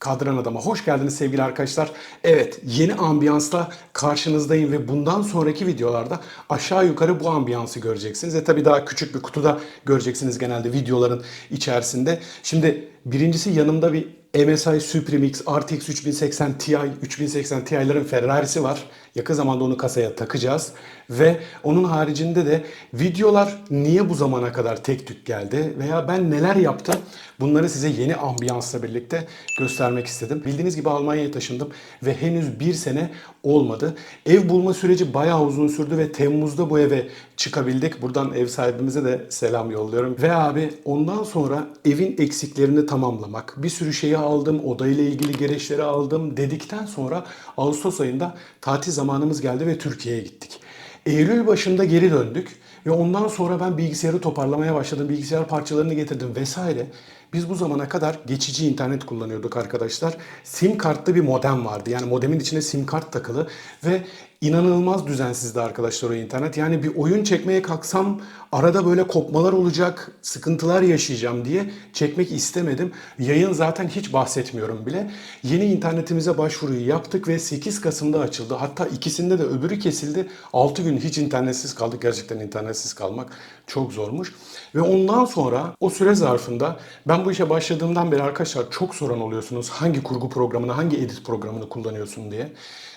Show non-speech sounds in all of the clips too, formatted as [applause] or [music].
Kadran Adam'a hoş geldiniz sevgili arkadaşlar. Evet yeni ambiyansla karşınızdayım ve bundan sonraki videolarda aşağı yukarı bu ambiyansı göreceksiniz. E tabi daha küçük bir kutuda göreceksiniz genelde videoların içerisinde. Şimdi birincisi yanımda bir MSI Supremix RTX 3080 Ti, 3080 Ti'lerin Ferrari'si var. Yakın zamanda onu kasaya takacağız. Ve onun haricinde de videolar niye bu zamana kadar tek tük geldi veya ben neler yaptım bunları size yeni ambiyansla birlikte göstermek istedim. Bildiğiniz gibi Almanya'ya taşındım ve henüz bir sene olmadı. Ev bulma süreci bayağı uzun sürdü ve Temmuz'da bu eve çıkabildik. Buradan ev sahibimize de selam yolluyorum. Ve abi ondan sonra evin eksiklerini tamamlamak, bir sürü şeyi aldım, odayla ilgili gereçleri aldım dedikten sonra Ağustos ayında tatil zamanımız geldi ve Türkiye'ye gittik. Eylül başında geri döndük ve ondan sonra ben bilgisayarı toparlamaya başladım. Bilgisayar parçalarını getirdim vesaire. Biz bu zamana kadar geçici internet kullanıyorduk arkadaşlar. Sim kartlı bir modem vardı. Yani modemin içine sim kart takılı ve inanılmaz düzensizdi arkadaşlar o internet. Yani bir oyun çekmeye kalksam arada böyle kopmalar olacak, sıkıntılar yaşayacağım diye çekmek istemedim. Yayın zaten hiç bahsetmiyorum bile. Yeni internetimize başvuruyu yaptık ve 8 Kasım'da açıldı. Hatta ikisinde de öbürü kesildi. 6 gün hiç internetsiz kaldık. Gerçekten internetsiz kalmak çok zormuş. Ve ondan sonra o süre zarfında ben bu işe başladığımdan beri arkadaşlar çok soran oluyorsunuz. Hangi kurgu programını, hangi edit programını kullanıyorsun diye.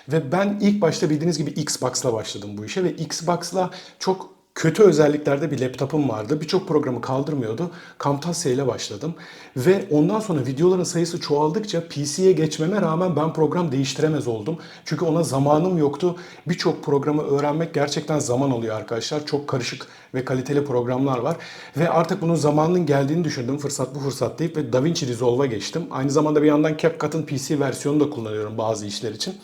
Ve ben ilk başta bildiğiniz gibi Xbox'la başladım bu işe ve Xbox'la çok kötü özelliklerde bir laptopum vardı. Birçok programı kaldırmıyordu. Camtasia ile başladım. Ve ondan sonra videoların sayısı çoğaldıkça PC'ye geçmeme rağmen ben program değiştiremez oldum. Çünkü ona zamanım yoktu. Birçok programı öğrenmek gerçekten zaman alıyor arkadaşlar. Çok karışık ve kaliteli programlar var. Ve artık bunun zamanının geldiğini düşündüm. Fırsat bu fırsat deyip ve DaVinci Resolve'a geçtim. Aynı zamanda bir yandan CapCut'ın PC versiyonunu da kullanıyorum bazı işler için.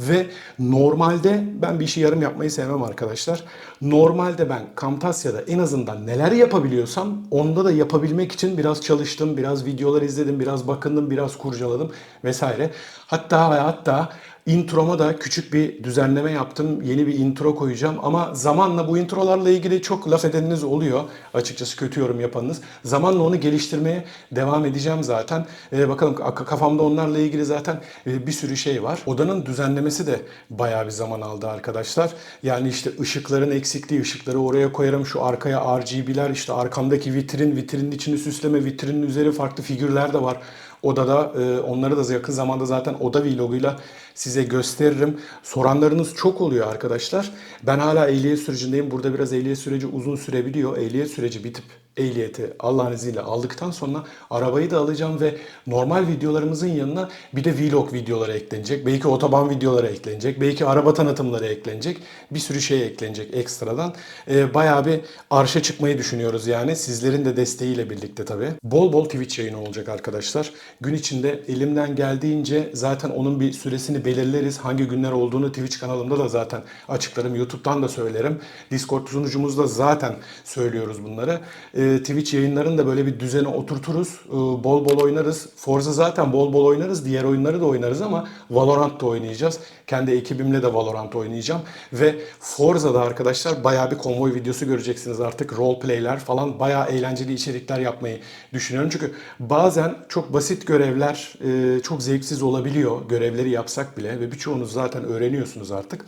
Ve normalde ben bir işi yarım yapmayı sevmem arkadaşlar. Normalde ben Camtasia'da en azından neler yapabiliyorsam onda da yapabilmek için biraz çalıştım, biraz videolar izledim, biraz bakındım, biraz kurcaladım vesaire. Hatta ve hatta Intro'ma da küçük bir düzenleme yaptım. Yeni bir intro koyacağım ama zamanla bu introlarla ilgili çok laf edeniniz oluyor. Açıkçası kötü yorum yapanınız. Zamanla onu geliştirmeye devam edeceğim zaten. Ee, bakalım kafamda onlarla ilgili zaten e, bir sürü şey var. Odanın düzenlemesi de bayağı bir zaman aldı arkadaşlar. Yani işte ışıkların eksikliği, ışıkları oraya koyarım. Şu arkaya RGB'ler, işte arkamdaki vitrin, vitrinin içini süsleme, vitrinin üzeri farklı figürler de var odada. E, onları da yakın zamanda zaten oda vloguyla size gösteririm. Soranlarınız çok oluyor arkadaşlar. Ben hala ehliyet sürecindeyim. Burada biraz ehliyet süreci uzun sürebiliyor. Ehliyet süreci bitip ehliyeti Allah'ın izniyle aldıktan sonra arabayı da alacağım ve normal videolarımızın yanına bir de vlog videoları eklenecek. Belki otoban videoları eklenecek. Belki araba tanıtımları eklenecek. Bir sürü şey eklenecek ekstradan. Ee, bayağı bir arşa çıkmayı düşünüyoruz yani. Sizlerin de desteğiyle birlikte tabii. Bol bol Twitch yayını olacak arkadaşlar. Gün içinde elimden geldiğince zaten onun bir süresini belirleriz. Hangi günler olduğunu Twitch kanalımda da zaten açıklarım. YouTube'dan da söylerim. Discord sunucumuzda zaten söylüyoruz bunları. Ee, Twitch yayınlarını da böyle bir düzene oturturuz. Ee, bol bol oynarız. Forza zaten bol bol oynarız. Diğer oyunları da oynarız ama Valorant da oynayacağız. Kendi ekibimle de Valorant oynayacağım. Ve Forza'da arkadaşlar bayağı bir konvoy videosu göreceksiniz artık. Roleplay'ler falan bayağı eğlenceli içerikler yapmayı düşünüyorum. Çünkü bazen çok basit görevler e, çok zevksiz olabiliyor. Görevleri yapsak bile ve birçoğunuz zaten öğreniyorsunuz artık.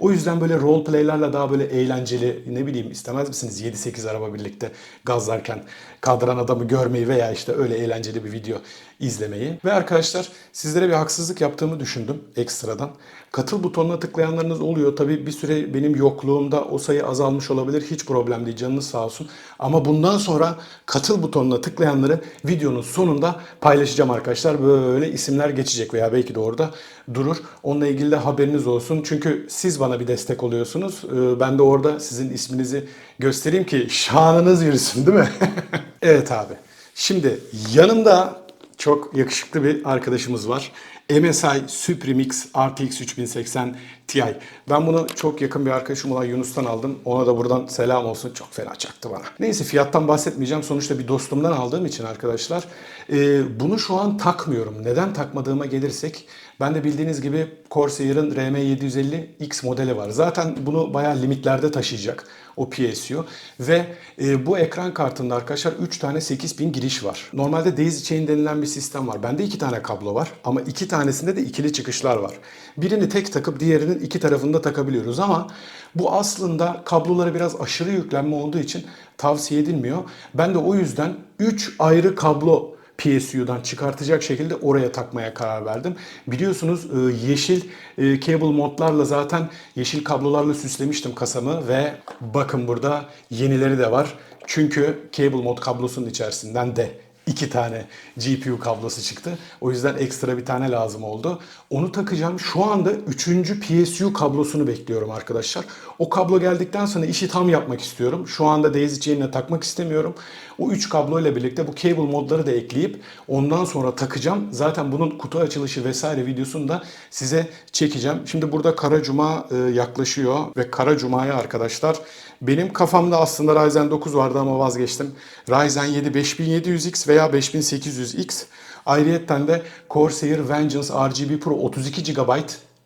O yüzden böyle role play'lerle daha böyle eğlenceli ne bileyim istemez misiniz 7-8 araba birlikte gazlarken kadran adamı görmeyi veya işte öyle eğlenceli bir video izlemeyi. Ve arkadaşlar sizlere bir haksızlık yaptığımı düşündüm ekstradan. Katıl butonuna tıklayanlarınız oluyor. Tabii bir süre benim yokluğumda o sayı azalmış olabilir. Hiç problem değil canınız sağ olsun. Ama bundan sonra katıl butonuna tıklayanları videonun sonunda paylaşacağım arkadaşlar. Böyle isimler geçecek veya belki de orada durur. Onunla ilgili de haberiniz olsun. Çünkü siz bana bir destek oluyorsunuz. Ee, Ben de orada sizin isminizi göstereyim ki şanınız yürüsün değil mi? [laughs] evet abi. Şimdi yanımda çok yakışıklı bir arkadaşımız var. MSI Supremix RTX 3080 Ti. Ben bunu çok yakın bir arkadaşım olan Yunus'tan aldım. Ona da buradan selam olsun. Çok fena çaktı bana. Neyse fiyattan bahsetmeyeceğim. Sonuçta bir dostumdan aldığım için arkadaşlar. e, bunu şu an takmıyorum. Neden takmadığıma gelirsek. Ben de bildiğiniz gibi Corsair'ın RM750X modeli var. Zaten bunu bayağı limitlerde taşıyacak. o PSU. Ve e, bu ekran kartında arkadaşlar 3 tane 8000 giriş var. Normalde daisy chain denilen bir sistem var. Bende 2 tane kablo var ama 2 tanesinde de ikili çıkışlar var. Birini tek takıp diğerinin iki tarafında takabiliyoruz ama bu aslında kablolara biraz aşırı yüklenme olduğu için tavsiye edilmiyor. Ben de o yüzden 3 ayrı kablo PSU'dan çıkartacak şekilde oraya takmaya karar verdim. Biliyorsunuz e, yeşil e, cable modlarla zaten yeşil kablolarla süslemiştim kasamı ve bakın burada yenileri de var. Çünkü cable mod kablosunun içerisinden de iki tane GPU kablosu çıktı. O yüzden ekstra bir tane lazım oldu. Onu takacağım. Şu anda üçüncü PSU kablosunu bekliyorum arkadaşlar. O kablo geldikten sonra işi tam yapmak istiyorum. Şu anda daisy chain'e takmak istemiyorum. O üç kablo ile birlikte bu cable modları da ekleyip ondan sonra takacağım. Zaten bunun kutu açılışı vesaire videosunu da size çekeceğim. Şimdi burada Kara Cuma e, yaklaşıyor ve Kara Cuma'ya arkadaşlar benim kafamda aslında Ryzen 9 vardı ama vazgeçtim. Ryzen 7 5700X veya 5800X. Ayrıyetten de Corsair Vengeance RGB Pro 32 GB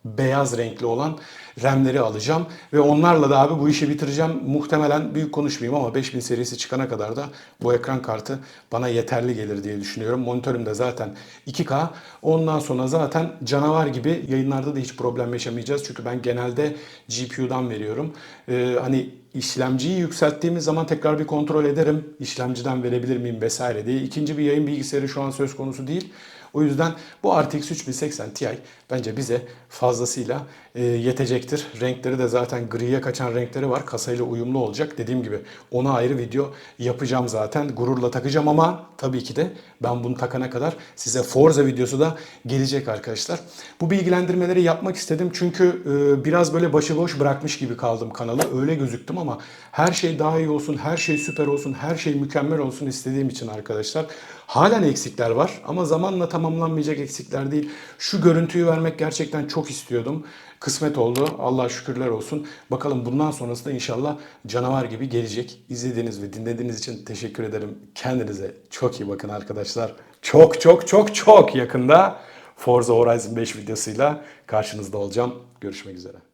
beyaz renkli olan RAM'leri alacağım. Ve onlarla da abi bu işi bitireceğim. Muhtemelen büyük konuşmayayım ama 5000 serisi çıkana kadar da bu ekran kartı bana yeterli gelir diye düşünüyorum. Monitörüm de zaten 2K. Ondan sonra zaten canavar gibi yayınlarda da hiç problem yaşamayacağız. Çünkü ben genelde GPU'dan veriyorum. Ee, hani işlemciyi yükselttiğimiz zaman tekrar bir kontrol ederim. İşlemciden verebilir miyim vesaire diye. İkinci bir yayın bilgisayarı şu an söz konusu değil. O yüzden bu RTX 3080 Ti bence bize fazlasıyla e, yetecektir. Renkleri de zaten griye kaçan renkleri var. Kasayla uyumlu olacak. Dediğim gibi ona ayrı video yapacağım zaten. Gururla takacağım ama tabii ki de ben bunu takana kadar size Forza videosu da gelecek arkadaşlar. Bu bilgilendirmeleri yapmak istedim çünkü e, biraz böyle başıboş bırakmış gibi kaldım kanalı. Öyle gözüktüm ama her şey daha iyi olsun, her şey süper olsun, her şey mükemmel olsun istediğim için arkadaşlar. Halen eksikler var ama zamanla tamamlanmayacak eksikler değil. Şu görüntüyü vermek gerçekten çok istiyordum. Kısmet oldu. Allah şükürler olsun. Bakalım bundan sonrası da inşallah canavar gibi gelecek. İzlediğiniz ve dinlediğiniz için teşekkür ederim. Kendinize çok iyi bakın arkadaşlar. Çok çok çok çok yakında Forza Horizon 5 videosuyla karşınızda olacağım. Görüşmek üzere.